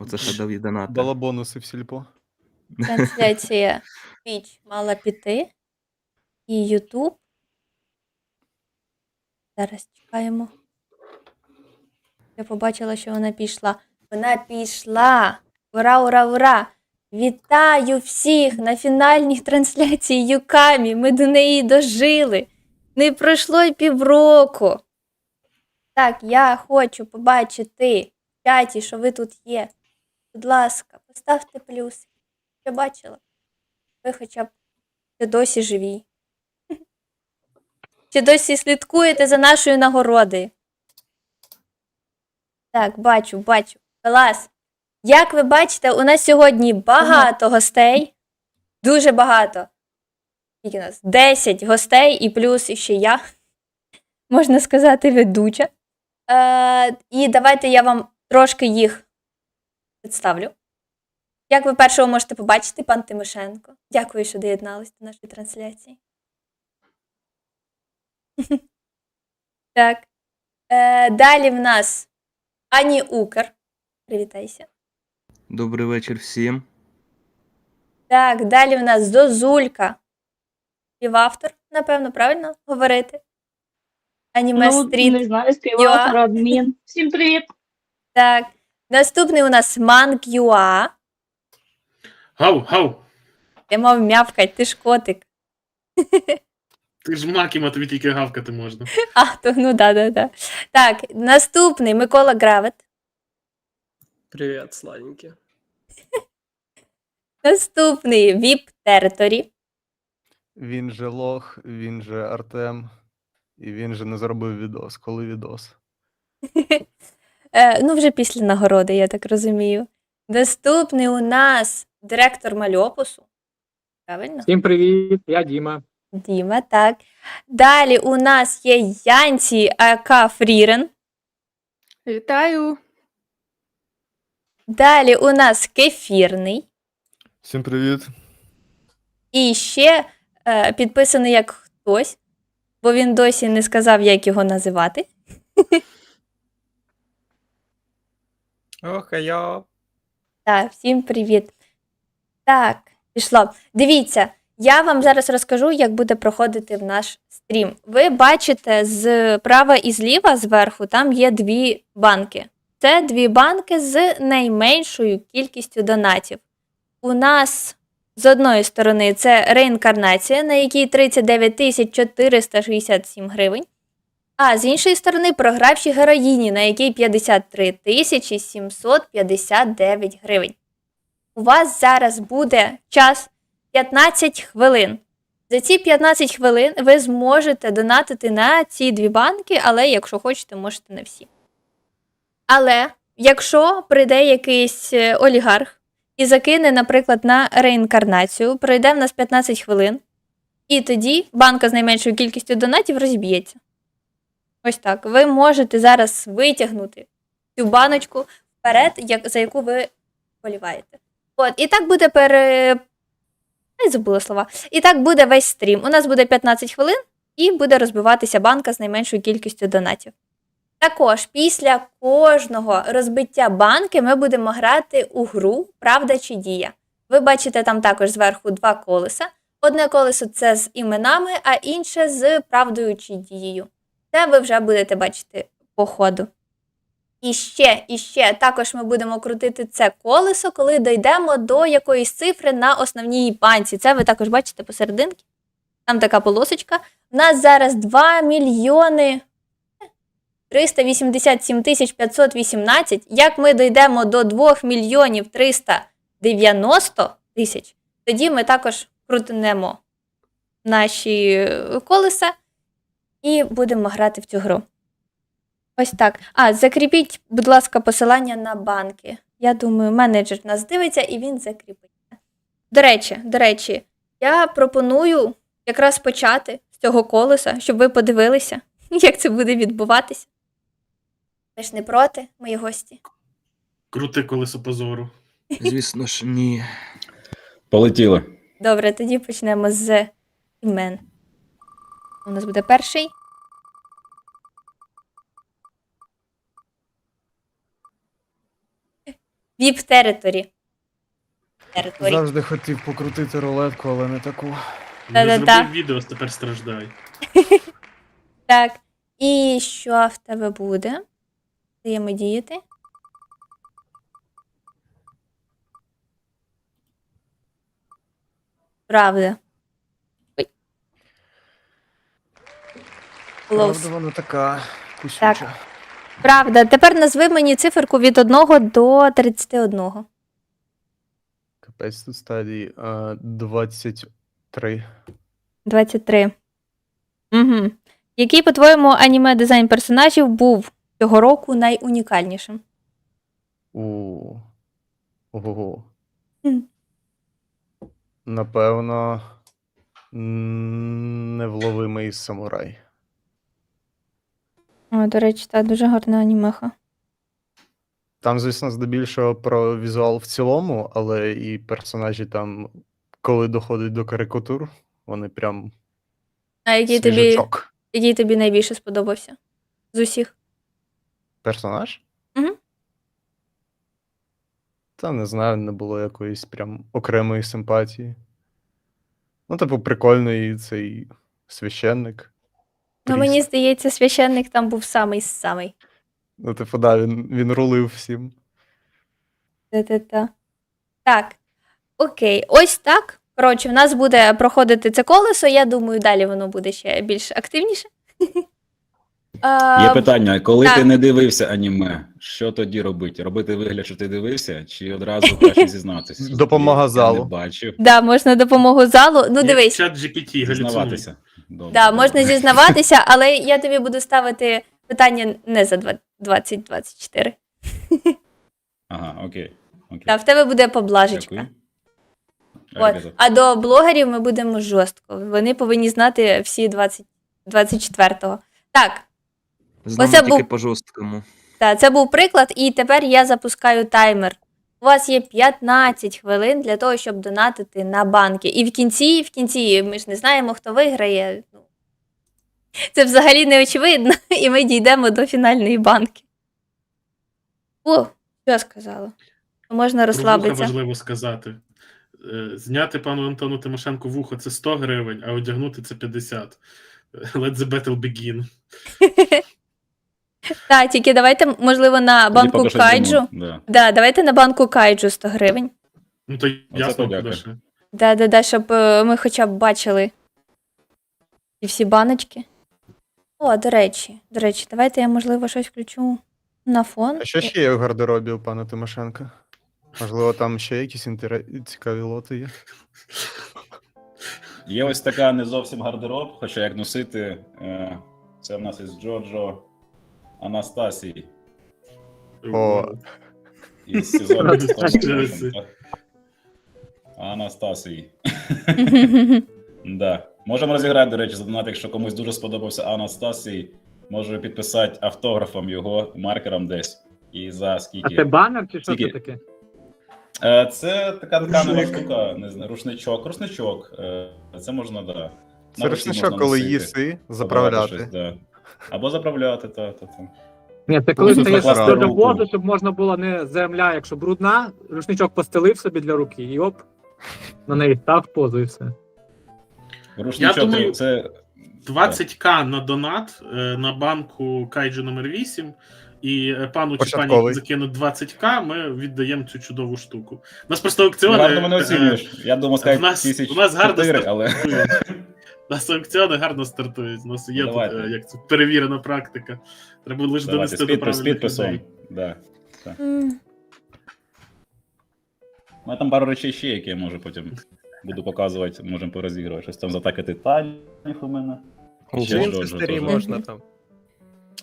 Оце ще дав і донати. Балабонуси в сільпо. Трансляція Twitch мала піти. І YouTube. Зараз чекаємо. Я побачила, що вона пішла. Вона пішла! Ура, ура, ура! Вітаю всіх на фінальній трансляції Юкамі. Ми до неї дожили. Не пройшло й півроку. Так, я хочу побачити в чаті, що ви тут є. Будь ласка, поставте плюс. Я бачила. Ви хоча б ще досі живі. Чи досі слідкуєте за нашою нагородою? Так, бачу, бачу. Клас. Як ви бачите, у нас сьогодні багато гостей. Дуже багато. Скільки нас? 10 гостей і плюс ще я. Можна сказати, ведуча. Е, і давайте я вам трошки їх представлю. Як ви першого можете побачити, пан Тимошенко. Дякую, що доєдналися до нашої трансляції. Так. Е, далі в нас Ані Укр. Привітайся. Добрий вечір всім. Так, далі в нас Зозулька. Співавтор, напевно, правильно говорити. Аніме Ну, стріт. не знаю, співавтор, адмін. Всім привіт! Так. Наступний у нас Манк Юа. Гав, гав! Ти мав м'явкать, ти ж котик. Ти ж макіма, тобі тільки гавкати можна. А, то ну да, да, да. Так, наступний Микола Гравет. Привет, сладенький. Наступний Віп Territory. Він же лох, він же Артем, і він же не зробив відос. Коли відос? Е, ну, вже після нагороди, я так розумію. Наступний у нас директор Мальопусу. Правильно? Всім привіт, я Діма. Діма, так. Далі у нас є Янці АК Фрірен. Вітаю! Далі у нас кефірний. Всім привіт. І ще е, підписаний як хтось, бо він досі не сказав, як його називати. Ох, а. Так, всім привіт. Так, пішло. Дивіться, я вам зараз розкажу, як буде проходити в наш стрім. Ви бачите зправа і зліва зверху там є дві банки. Це дві банки з найменшою кількістю донатів. У нас з одної сторони це реінкарнація, на якій 39 467 гривень. А з іншої сторони, програвші героїні, на якій 53 тисячі 759 гривень. У вас зараз буде час 15 хвилин. За ці 15 хвилин ви зможете донатити на ці дві банки, але якщо хочете, можете не всі. Але якщо прийде якийсь е, олігарх і закине, наприклад, на реінкарнацію, пройде в нас 15 хвилин, і тоді банка з найменшою кількістю донатів розіб'ється. Ось так. Ви можете зараз витягнути цю баночку вперед, як, за яку ви боліваєте. От, і так буде пере. Ай, забула слова. І так буде весь стрім. У нас буде 15 хвилин і буде розбиватися банка з найменшою кількістю донатів. Також після кожного розбиття банки ми будемо грати у гру Правда чи дія. Ви бачите там також зверху два колеса. Одне колесо це з іменами, а інше з правдою чи дією. Це ви вже будете бачити по ходу. І ще, і ще також ми будемо крутити це колесо, коли дійдемо до якоїсь цифри на основній банці. Це ви також бачите посерединки. Там така полосочка. У нас зараз 2 мільйони 387 тисяч 518. Як ми дійдемо до 2 мільйонів 390 тисяч, тоді ми також крутинемо наші колеса і будемо грати в цю гру. Ось так. А, закріпіть, будь ласка, посилання на банки. Я думаю, менеджер нас дивиться і він закріпить. До речі, до речі, я пропоную якраз почати з цього колеса, щоб ви подивилися, як це буде відбуватися. Ви ж не проти, мої гості? Крути колесо позору. Звісно ж, ні. Полетіли. Добре, тоді почнемо з імен. У нас буде перший. VIP територі. Територі. Завжди хотів покрутити рулетку, але не таку. Та-та-та. Зробив відео, тепер страждай. Так. І що в тебе буде? Взаємодіяти. Правда. Close. Правда, вона така кусюча. Правда. Тепер назви мені циферку від 1 до 31. Капець тут стадії. А, 23. 23. Угу. Який, по-твоєму, аніме дизайн персонажів був цього року найунікальнішим? У. Ого. Хм. Напевно. м, Невловимий самурай. О, до речі, та дуже гарна анімеха. Там, звісно, здебільшого про візуал в цілому, але і персонажі там, коли доходить до карикатур, вони прям А який тобі, свіжачок. який тобі найбільше сподобався? З усіх? Персонаж? Мгм. Та не знаю, не було якоїсь прям окремої симпатії. Ну, типу, прикольний цей священник. Ну, мені здається, священник там був самий самий. Ну, типу, да, він, він рулив всім. Та-та-та. Так. Окей, ось так. Коротше, в нас буде проходити це колесо. Я думаю, далі воно буде ще більш активніше. Є питання: коли так. ти не дивився аніме, що тоді робити? Робити вигляд, що ти дивився, чи одразу краще зізнатися? Допомога Я залу. не бачив. Да, можна допомогу залу. Ну, дивись. Чат GPT. Зізнаватися. Добре, Да, можна зізнаватися, але я тобі буду ставити питання не за два- 2024. Ага, окей. окей. Та в тебе буде поблажечка. Дякую. От. А до блогерів ми будемо жорстко. Вони повинні знати всі 20, 24-го. Так, З нами Оце тільки був- по жорсткому. та, це був приклад, і тепер я запускаю таймер. У вас є 15 хвилин для того, щоб донатити на банки. І в кінці, в кінці, ми ж не знаємо, хто виграє. Ну, Це взагалі не очевидно, і ми дійдемо до фінальної банки. О, що я сказала? Можна Про вуха розслабитися. важливо сказати. Е, Зняти пану Антону Тимошенко вухо це 100 гривень, а одягнути це 50. Let the battle begin. Так, тільки давайте, можливо, на банку кайджу. Да. Да, давайте на банку кайджу 100 гривень. Ну то ясно, подяка. куди ще. Да, да, да, щоб е, ми хоча б бачили і всі баночки. О, до речі, до речі, давайте я, можливо, щось включу на фон. А що ще є в гардеробі у пана Тимошенка? Можливо, там ще якісь інтер- цікаві лоти є. Є ось така не зовсім гардероб, хоча як носити. Е, це в нас із Джорджо Анастасії О. із сезону. Анастасії. Анастасії. Да. Можемо розіграти, до речі, задонати, якщо комусь дуже сподобався Анастасій, може підписати автографом його маркером десь. І за А скільки? це банер чи що це таке? Е, Це така Рушник. штука, не знаю, рушничок. Рушничок. Е, Це можна, да. Це рушничок, коли їси, заправляти. щось, да. Або заправляти, та, та, та. Ні, це коли накласти до руку. воду, щоб можна було не земля, якщо брудна, рушничок постелив собі для руки і оп, на неї став позу і все. Рушничок Я думаю, це 20к на донат е, на банку Кайджу номер 8 і е, пану чи пані Початковий. закинуть 20к, ми віддаємо цю чудову штуку. У нас просто аукціони. гарно мене е, оцінюєш. Я думав в сказати нас- тисяч у нас гарно чотири, але нас аукціони гарно стартують. У нас є тут, е, як це перевірена практика. Треба лише давайте з, донести до підпис, з правильних підписом. людей. Да. М, У мене там пару речей ще, які я можу потім буду показувати, можемо порозігрувати. Щось там за атаки титанів у мене. Ще Джинси старі можна там.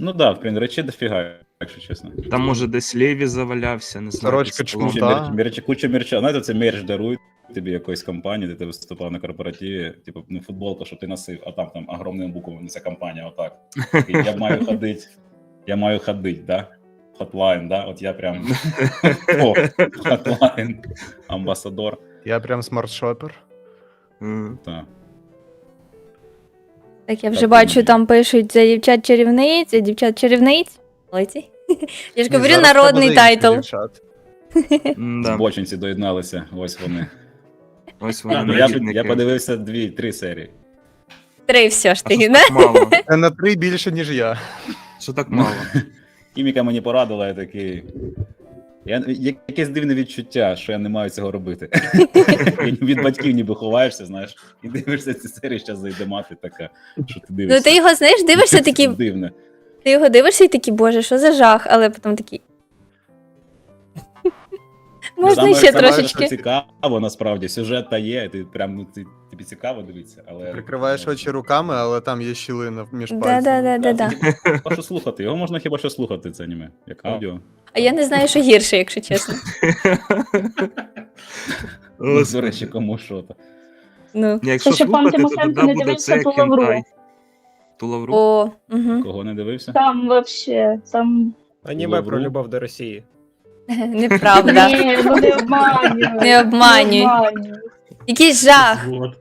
Ну так, да, в принципі, речей дофіга, якщо чесно. Там, може, десь Леві завалявся, не знаю. Сорочка чмута. Куча, Да. мерч, мерч, куча мерча. Знаєте, це мерч дарують тобі якоїсь компанії, де ти виступав на корпоративі, типу, ну, футболка, що ти носив, а там там огромними буквами ця компанія, отак. Такий, Я маю ходити, я маю ходити, да? Хотлайн, да? От я прям О, хотлайн, амбасадор. Я прям смарт-шопер. Так. Так, я вже Так, бачу, ні. там пишуть за дівчат чарівниць, дівчат чарівниць. Молодці. Я ж говорю, народний тайтл. Збочинці доєдналися, ось вони. Ось вони. ну, Ну, я, я подивився дві, три серії. Три все ж А що таки, ж не? так мало? Це на три більше, ніж я. Що так мало? Хіміка мені порадила, я такий. Я, якесь дивне відчуття, що я не маю цього робити. Від батьків ніби ховаєшся, знаєш, і дивишся ці серії, зараз зайде мати така, що ти дивишся. Ну ти його знаєш, дивишся такий, дивне. ти його дивишся і такий, боже, що за жах, але потім такий. Можна ще трошечки. Що цікаво, насправді, сюжет та є, ти прям ну, ти, тобі цікаво дивитися, але. Прикриваєш очі руками, але там є щілина між Да, пальцями. да, да, да, да. Хіба що слухати? Його можна хіба що слухати, це аніме, як аудіо. А я не знаю, що гірше, якщо чесно. Ну, До речі, кому що то. Ну. Якщо пан слухати, то Тимошенко не буде дивився це ту лавру. кентай. Ту лавру? О, угу. Кого не дивився? Там вообще, там... Аніме Лавру. про любов до Росії. Неправда. Ні, ну не обманюй. Не обманюй. Якийсь жах. Вот.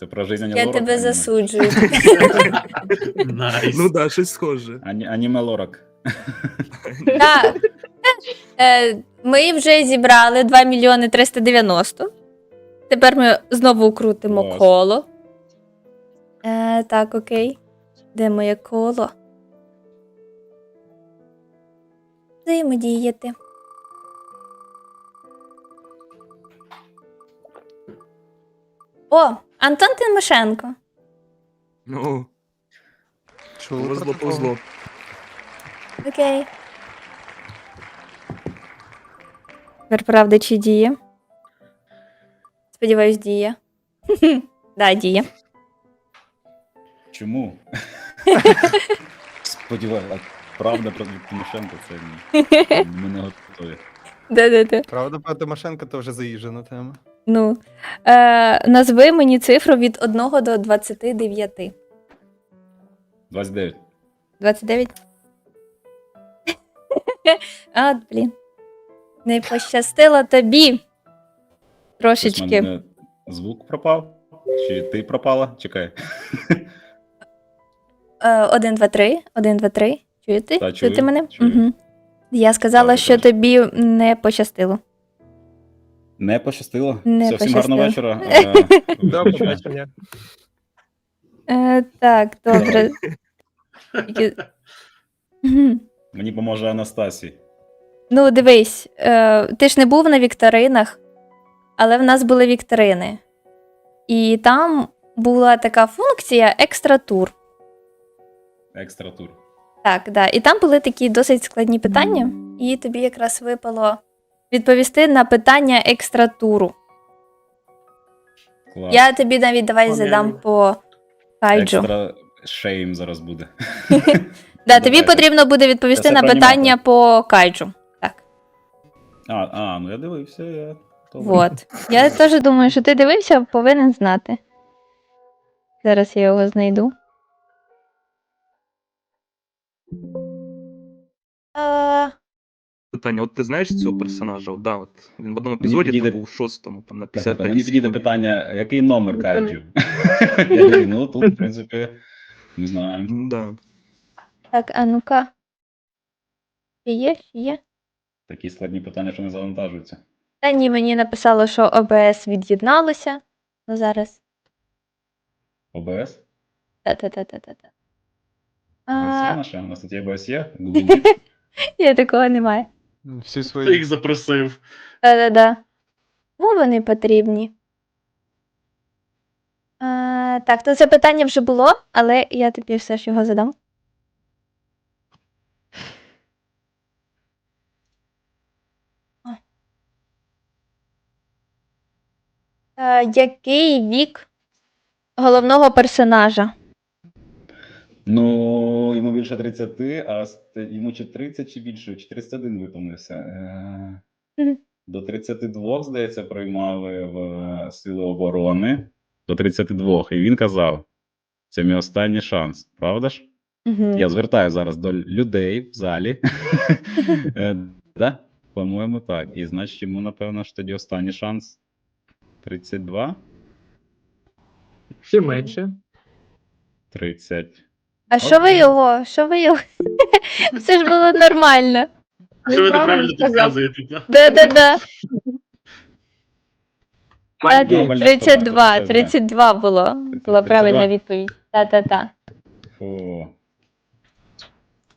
Це про жизнь Я тебе засуджую. Найс. Ну да, щось схоже. Ані, аніме Лорак. Так. Е, Ми вже зібрали 2 мільйони 390. Тепер ми знову крутимо Клас. коло. Е, так, окей. Де моє коло? Взаємодіяти. О, Антон Тимошенко. Ну, про повезло, повезло. Окей. Тепер правда чи діє? Сподіваюсь, діє. Да, діє. Чому? Сподіваюся, правда про Тимошенко це ні. Ми не готові. Да-да-да. Правда, про Тимошенка то вже заїжджена тема. Ну, е, назви мені цифру від 1 до 29. 29. 29? А, блін. Не пощастило тобі. Щось в Трошечки. мене звук пропав? Чи ти пропала? Чекай. Е, Один, два, три. Один, два, три. Чуєте? Та, Чуєте чую, мене? чую. Угу. Я сказала, Так, що так. тобі не пощастило. Не пощастило. Не Все, всім гарного вечора. Е, До побачення. Е, так, добре. Тільки- Мгм. Мені поможе Анастасій. Ну, дивись, е, ти ж не був на вікторинах, але в нас були вікторини. І там була така функція екстра тур. Екстра тур. Так, да. І там були такі досить складні питання, і тобі якраз випало відповісти на питання екстра туру. Клас. Я тобі навіть давай Пом'яну. задам по кайджу. Екстра шейм зараз буде. Да, тобі потрібно буде відповісти Це на про питання по кайджу. Так. А, а, ну я дивився, я. то- Вот. Я теж думаю, що ти дивився, повинен знати. Зараз я його знайду. Е, Питання, от ти знаєш цього персонажа? От, да, от. Він в одному епізоді там був в шостому, там на Так, 55 Мені підійде питання, який номер кайджу? Я говорю, ну тут, в принципі, не знаю. Ну, да. Так, а ну-ка. Є, ще є. Такі складні питання, що не завантажуються. Та ні, мені написало, що ОБС від'єдналося. Ну зараз. ОБС? Та-та-та-та-та. Є А, наша? У нас тут є такого немає. Всі Ти свої. їх запросив. Та-да-да. Кому вони потрібні? А, так, то це питання вже було, але я тобі все ж його задам. О. Е, який вік головного персонажа? Ну, йому більше 30, а йому чи 30 чи більше, 401 виповнився. Е, До 32, здається, приймали в е, Сили оборони. До 32. І він казав: це мій останній шанс, правда ж? Угу. Я звертаю зараз до людей в залі. Е, Да? По-моєму, так. І значить, йому, напевно, ж тоді останній шанс 32, Ще менше. 30. А що ви його? Що ви його? Все ж було нормально. Що ви правильно неправильно підказуєте? да? Да-да-да. Mind game. Нормально 32, 32 було. Була правильна відповідь. Та-та-та. Фу.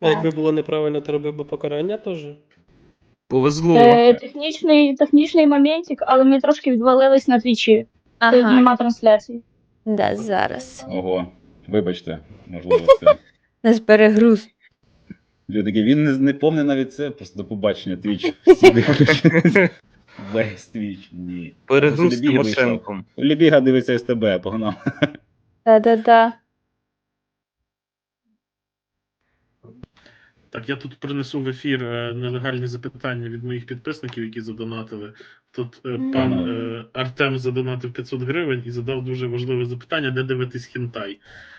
А якби було неправильно, то робив би покарання теж. Повезло. Е, технічний, технічний моментик, але ми трошки відвалились на твічі. Тут Ага, нема трансляції. да, зараз. Ого. Вибачте, можливо, це. Нас перегруз. Люди такі, він не, не помне навіть це, просто до побачення твіч. Весь твіч, ні. Перегруз Просто Тимошенком. Лібіга дивиться СТБ, погнав. Та-та-та. Так, я тут принесу в ефір е, нелегальні запитання від моїх підписників, які задонатили. Тут е, пан е, Артем задонатив 500 гривень і задав дуже важливе запитання, де дивитись хінтай.